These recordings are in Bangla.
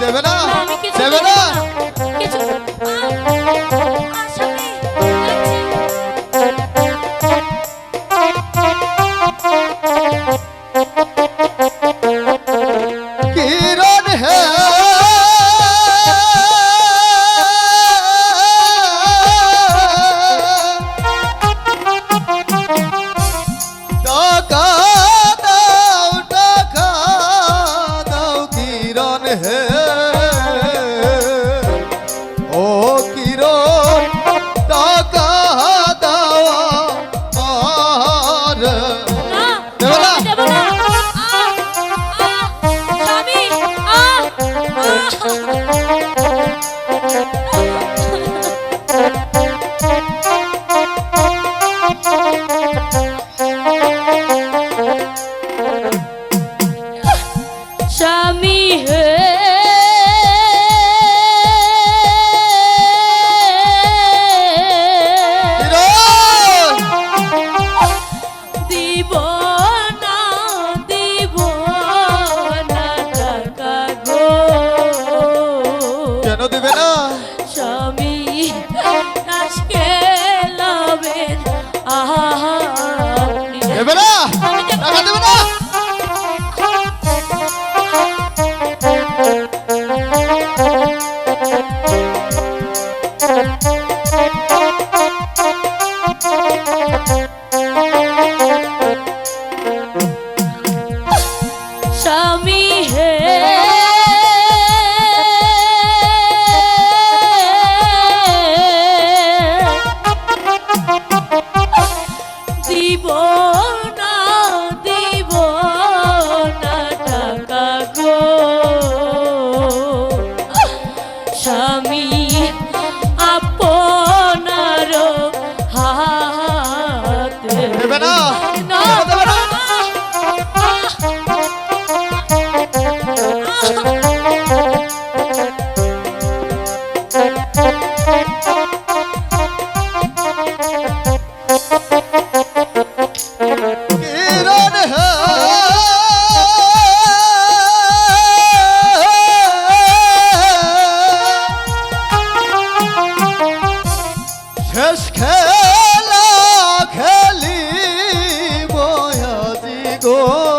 দেবো না। দেবো না। স্বামী হে বয়াজি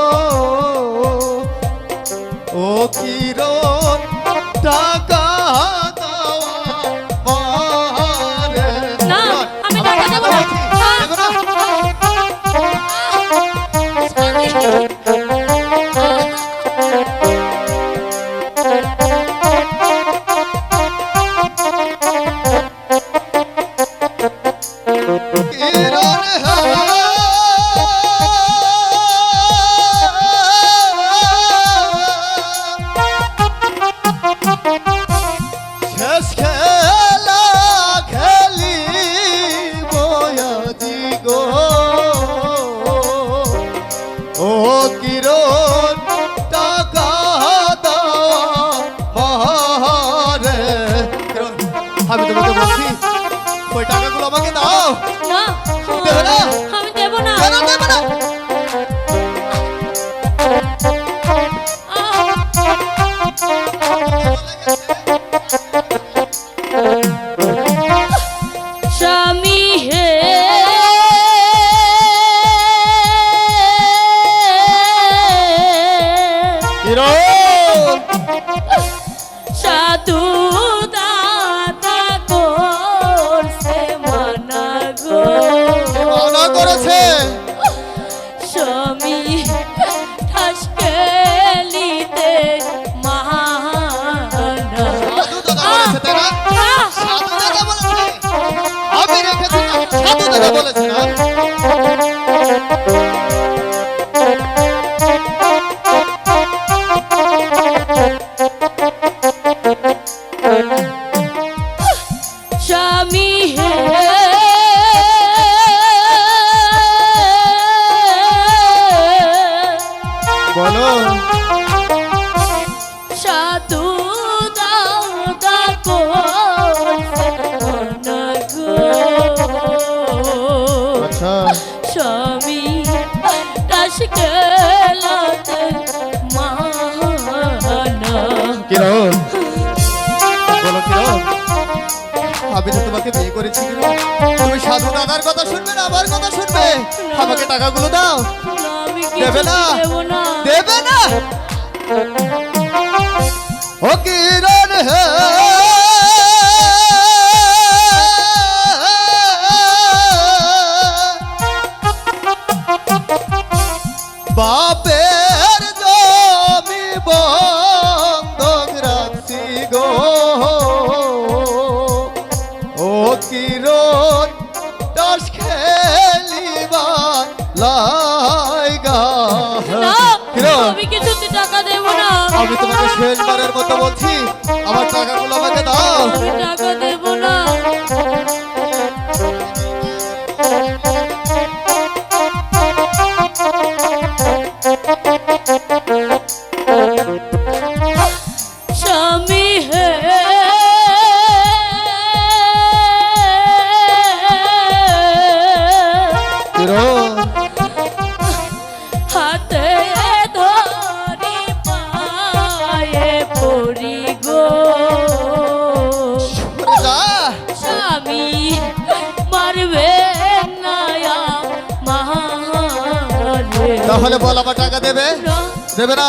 সাধু দাদা স্বামী সবই কিরণ বলো কিরণ আমি তো তোমাকে বিয়ে করেছি তুমি সাধু দাদার কথা শুনবে না আমার কথা শুনবে? আমাকে টাকাগুলো দাও। দেবে না। দেবে না। ও কিরণ হ্যাঁ বাপের জমি বন্ধক রাখছি গো। ও কিরণ দশ খেলিবা লাইগা আমি কিছুতে টাকা দেব না। আমি তোমাকে শেষবারের মতো বলছি আমার টাকাগুলো আমাকে দাও। আমি টাকা দেব তাহলে বল আবার টাকা দেবে? দেবে না?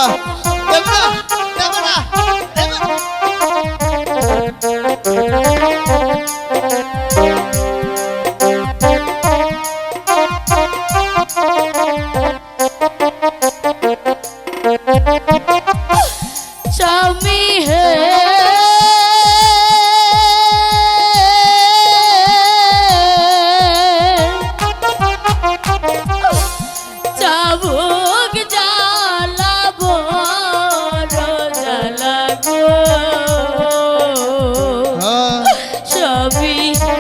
yeah.